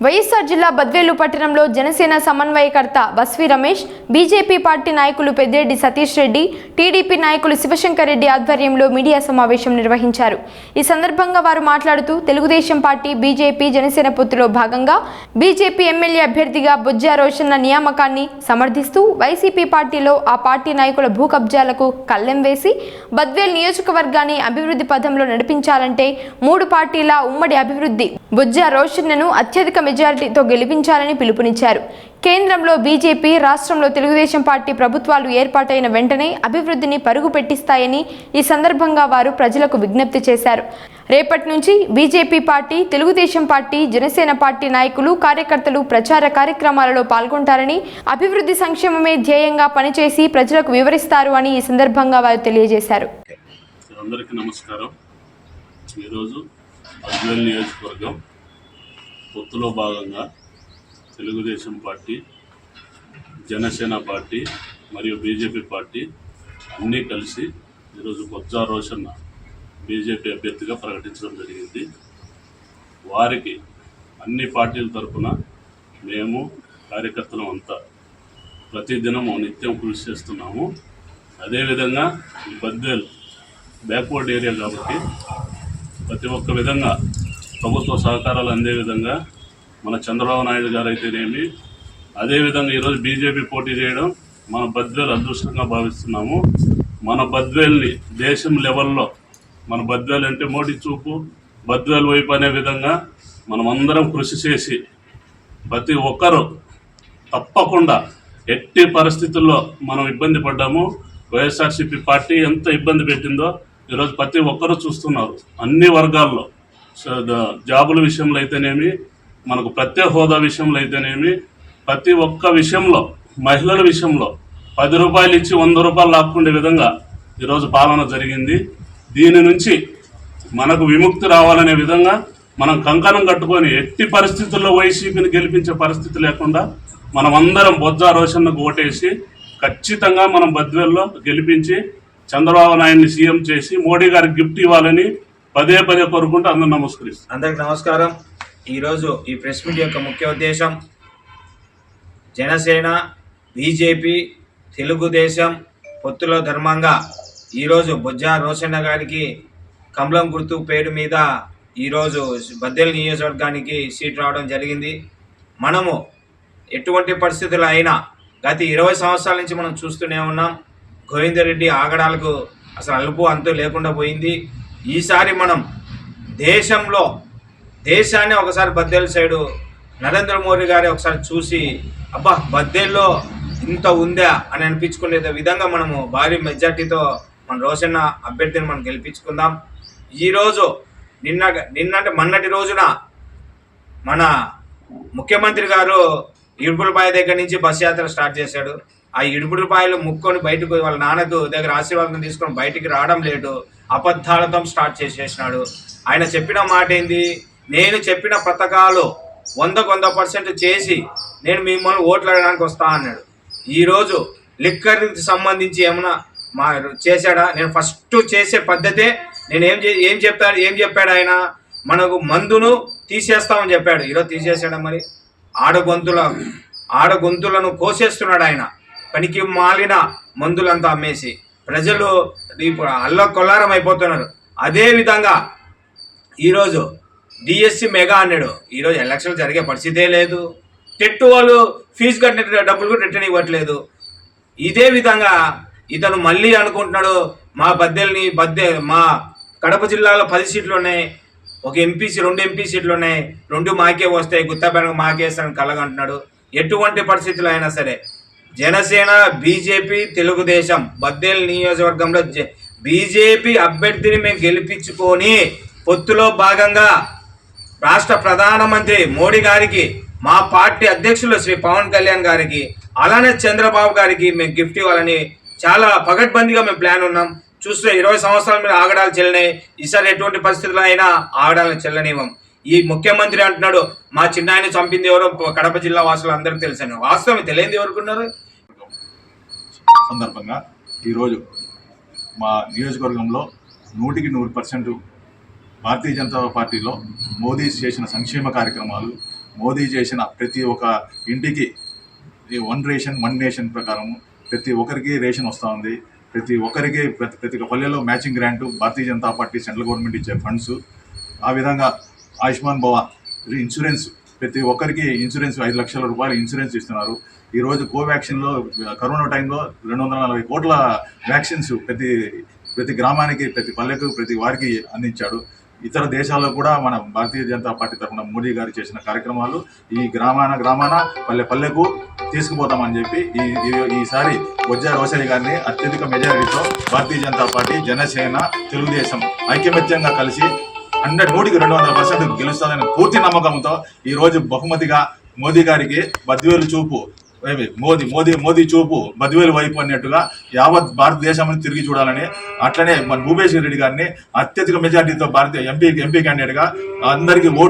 వైఎస్ఆర్ జిల్లా బద్వేలు పట్టణంలో జనసేన సమన్వయకర్త బస్వి రమేష్ బీజేపీ పార్టీ నాయకులు పెద్దిరెడ్డి సతీష్ రెడ్డి టీడీపీ నాయకులు శివశంకర్ రెడ్డి ఆధ్వర్యంలో మీడియా సమావేశం నిర్వహించారు. ఈ సందర్భంగా వారు మాట్లాడుతూ తెలుగుదేశం పార్టీ బీజేపీ జనసేన పొత్తులో భాగంగా బీజేపీ ఎమ్మెల్యే అభ్యర్థిగా బొజ్జా రోషన్న నియామకాన్ని సమర్థిస్తూ వైసీపీ పార్టీలో ఆ పార్టీ నాయకుల భూ కబ్జాలకు కళ్ళెం వేసి బద్వేల్ నియోజకవర్గాన్ని అభివృద్ధి పథంలో నడిపించాలంటే మూడు పార్టీల ఉమ్మడి అభివృద్ధి బుజ్జా రోషన్నను అత్యధిక మెజారిటీతో గెలిపించాలని పిలుపునిచ్చారు. కేంద్రంలో బీజేపీ రాష్ట్రంలో తెలుగుదేశం పార్టీ ప్రభుత్వాలు ఏర్పాటైన వెంటనే అభివృద్ధిని పరుగు పెట్టిస్తాయని ఈ సందర్భంగా వారు ప్రజలకు విజ్ఞప్తి చేశారు. రేపటి నుంచి BJP party Telugu Desam party Janasena party నాయకులు కార్యకర్తలు ప్రచార కార్యక్రమాలలో పాల్గొంటారని అభివృద్ధి సంక్షేమమే ధ్యేయంగా పనిచేసి ప్రజలకు వివరిస్తారు అని ఈ సందర్భంగా వారు తెలియజేశారు. అందరికీ నమస్కారం. ఈరోజు నియోజకవర్గం పొత్తులో భాగంగా తెలుగుదేశం పార్టీ జనసేన పార్టీ మరియు బీజేపీ పార్టీ అన్నీ కలిసి ఈరోజు బొజ్జా రోషన్న బీజేపీ అభ్యర్థిగా ప్రకటించడం జరిగింది. వారికి అన్ని పార్టీల తరఫున మేము కార్యకర్తలం అంతా ప్రతిదినము నిత్యం కృషి చేస్తున్నాము. అదేవిధంగా ఈ బద్వేల్ బ్యాక్వర్డ్ ఏరియా కాబట్టి ప్రతి ఒక్క విధంగా ప్రభుత్వ సహకారాలు అందే విధంగా మన చంద్రబాబు నాయుడు గారు అయితేనేమి అదేవిధంగా ఈరోజు బీజేపీ పోటీ చేయడం మన బద్వేలు అదృష్టంగా భావిస్తున్నాము. మన బద్వేల్ని దేశం లెవెల్లో మన బద్వేలు అంటే మోడీ చూపు బద్వేలు వైపు అనే విధంగా మనమందరం కృషి చేసి ప్రతి ఒక్కరూ తప్పకుండా ఎట్టి పరిస్థితుల్లో మనం ఇబ్బంది పడ్డాము. వైఎస్ఆర్సీపీ పార్టీ ఎంత ఇబ్బంది పెట్టిందో ఈరోజు ప్రతి ఒక్కరూ చూస్తున్నారు. అన్ని వర్గాల్లో జాబుల విషయంలో అయితేనేమి మనకు ప్రత్యేక హోదా విషయంలో అయితేనేమి ప్రతి ఒక్క విషయంలో మహిళల విషయంలో పది రూపాయలు ఇచ్చి వంద రూపాయలు లాక్కుండే విధంగా ఈరోజు పాలన జరిగింది. దీని నుంచి మనకు విముక్తి రావాలనే విధంగా మనం కంకణం కట్టుకొని ఎట్టి పరిస్థితుల్లో వైసీపీని గెలిపించే పరిస్థితి లేకుండా మనం అందరం బొజ్జా రోషన్కు ఓటేసి ఖచ్చితంగా మనం బద్వేల్లో గెలిపించి చంద్రబాబు నాయుడిని సీఎం చేసి మోడీ గారికి గిఫ్ట్ ఇవ్వాలని పదే పదే కోరుకుంటూ అందరూ నమస్కరిస్తాం. అందరికి నమస్కారం. ఈరోజు ఈ ప్రెస్ మీట్ యొక్క ముఖ్య ఉద్దేశం జనసేన బీజేపీ తెలుగుదేశం పొత్తుల ధర్మంగా ఈరోజు బొజ్జా రోషన్న గారికి కమలం గుర్తు పేరు మీద ఈరోజు బద్దెల నియోజకవర్గానికి సీట్ రావడం జరిగింది. మనము ఎటువంటి పరిస్థితులు అయినా గత ఇరవై సంవత్సరాల నుంచి మనం చూస్తూనే ఉన్నాం. గోవిందరెడ్డి ఆగడాలకు అసలు అలుపు అంతు లేకుండా పోయింది. ఈసారి మనం దేశంలో దేశాన్ని ఒకసారి బద్దెలు సైడు నరేంద్ర మోడీ గారి ఒకసారి చూసి అబ్బా బద్దెల్లో ఇంత ఉందా అని అనిపించుకునే విధంగా మనము భారీ మెజార్టీతో మన రోజన్న అభ్యర్థిని మనం గెలిపించుకుందాం. ఈరోజు నిన్న నిన్నటి మొన్నటి రోజున మన ముఖ్యమంత్రి గారు ఇడుపులపాయ దగ్గర నుంచి బస్ యాత్ర స్టార్ట్ చేశాడు. ఆ ఇడుపుడుపాయలు ముక్కొని బయటకు వాళ్ళ నాన్నకు దగ్గర ఆశీర్వాదం తీసుకొని బయటికి రావడం లేదు అబద్ధాలతో స్టార్ట్ చేసేసినాడు. ఆయన చెప్పిన మాట ఏంది? నేను చెప్పిన పథకాలు వందకు వంద పర్సెంట్ చేసి నేను మిమ్మల్ని ఓట్లు అడగడానికి వస్తా అన్నాడు. ఈరోజు లిక్కర్కి సంబంధించి ఏమైనా మా చేశాడా? నేను ఫస్ట్ చేసే పద్ధతే నేను ఏం చే ఏం చెప్తాడు ఏం చెప్పాడు ఆయన? మనకు మందును తీసేస్తామని చెప్పాడు. ఈరోజు తీసేసాడా మరి? ఆడగొంతుల ఆడగొంతులను కోసేస్తున్నాడు ఆయన. పనికి మాలిన మందులంతా అమ్మేసి ప్రజలు ఇప్పుడు అల్ల కొల్లారం అయిపోతున్నారు. అదే విధంగా ఈరోజు డిఎస్సి మెగా అన్నాడు. ఈరోజు ఎలక్షన్లు జరిగే పరిస్థితే లేదు. టెట్టు వాళ్ళు ఫీజు కట్టిన డబ్బులు కూడా రిటర్న్ ఇవ్వట్లేదు. ఇదే విధంగా ఇతను మళ్ళీ అనుకుంటున్నాడు మా బద్దెల్ని బద్దె మా కడప జిల్లాలో పది సీట్లు ఉన్నాయి ఒక ఎంపీసీ రెండు ఎంపీ సీట్లు ఉన్నాయి రెండు మాకే వస్తాయి గుత్తాపేట మాకేస్తానని కలగంటున్నాడు. ఎటువంటి పరిస్థితులు అయినా సరే జనసేన బీజేపీ తెలుగుదేశం బద్దేల్ నియోజకవర్గంలో బీజేపీ అభ్యర్థిని మేము గెలిపించుకొని పొత్తులో భాగంగా రాష్ట్ర ప్రధానమంత్రి మోడీ గారికి మా పార్టీ అధ్యక్షులు శ్రీ పవన్ కళ్యాణ్ గారికి అలానే చంద్రబాబు గారికి మేము గిఫ్ట్ ఇవ్వాలని చాలా పగడ్బందీగా మేము ప్లాన్ ఉన్నాం. చూస్తే ఇరవై సంవత్సరాల మీద ఆగడాలు చెల్లినాయి ఈసారి ఎటువంటి పరిస్థితుల్లో అయినా ఆగడాలను చెల్లనివ్వం. ఈ ముఖ్యమంత్రి అంటున్నాడు మా చిన్నాయన చంపింది ఎవరో కడప జిల్లా వాసులు అందరికీ తెలుసని. వాస్తవం తెలియంది ఎవరుకున్నారు? సందర్భంగా ఈరోజు మా నియోజకవర్గంలో నూటికి నూరు పర్సెంట్ భారతీయ జనతా పార్టీలో మోదీ చేసిన సంక్షేమ కార్యక్రమాలు మోదీ చేసిన ప్రతి ఒక్క ఇంటికి వన్ రేషన్ వన్ నేషన్ ప్రకారం ప్రతి ఒక్కరికి రేషన్ వస్తూ ఉంది. ప్రతి ఒక్కరికి ప్రతి ప్రతి ఒక్క పల్లెలో matching grant Bharatiya Janata party central government ఇచ్చే ఫండ్స్. ఆ విధంగా ఆయుష్మాన్ భవ ఇన్సూరెన్స్ ప్రతి ఒక్కరికి ఇన్సూరెన్స్ ఐదు లక్షల రూపాయలు ఇన్సూరెన్స్ ఇస్తున్నారు. ఈరోజు కోవాక్సిన్లో కరోనా టైంలో రెండు వందల నలభై కోట్ల వ్యాక్సిన్స్ ప్రతి ప్రతి గ్రామానికి ప్రతి పల్లెకు ప్రతి వారికి అందించాడు. ఇతర దేశాల్లో కూడా మన భారతీయ జనతా పార్టీ తరఫున మోడీ గారు చేసిన కార్యక్రమాలు ఈ గ్రామాన గ్రామాన పల్లె పల్లెకు తీసుకుపోతామని చెప్పి ఈ ఈ- ఈసారి బొజ్జా రోసయ్య గారిని అత్యధిక మెజారిటీతో భారతీయ జనతా పార్టీ జనసేన తెలుగుదేశం ఐకమత్యంగా కలిసి హండ్రెడ్ నూటికి రెండు వందల పర్సెంట్ గెలుస్తుందని పూర్తి నమ్మకంతో ఈ రోజు బహుమతిగా మోదీ గారికి బద్వేలు చూపు మోదీ మోదీ మోదీ చూపు బద్వేలు వైపు అన్నట్టుగా యావత్ భారతదేశం తిరిగి చూడాలని అట్లనే మన భూపేశ్వర్ రెడ్డి గారిని అత్యధిక మెజార్టీతో భారతీయ ఎంపీ ఎంపీ క్యాండిడేట్గా అందరికీ ఓటు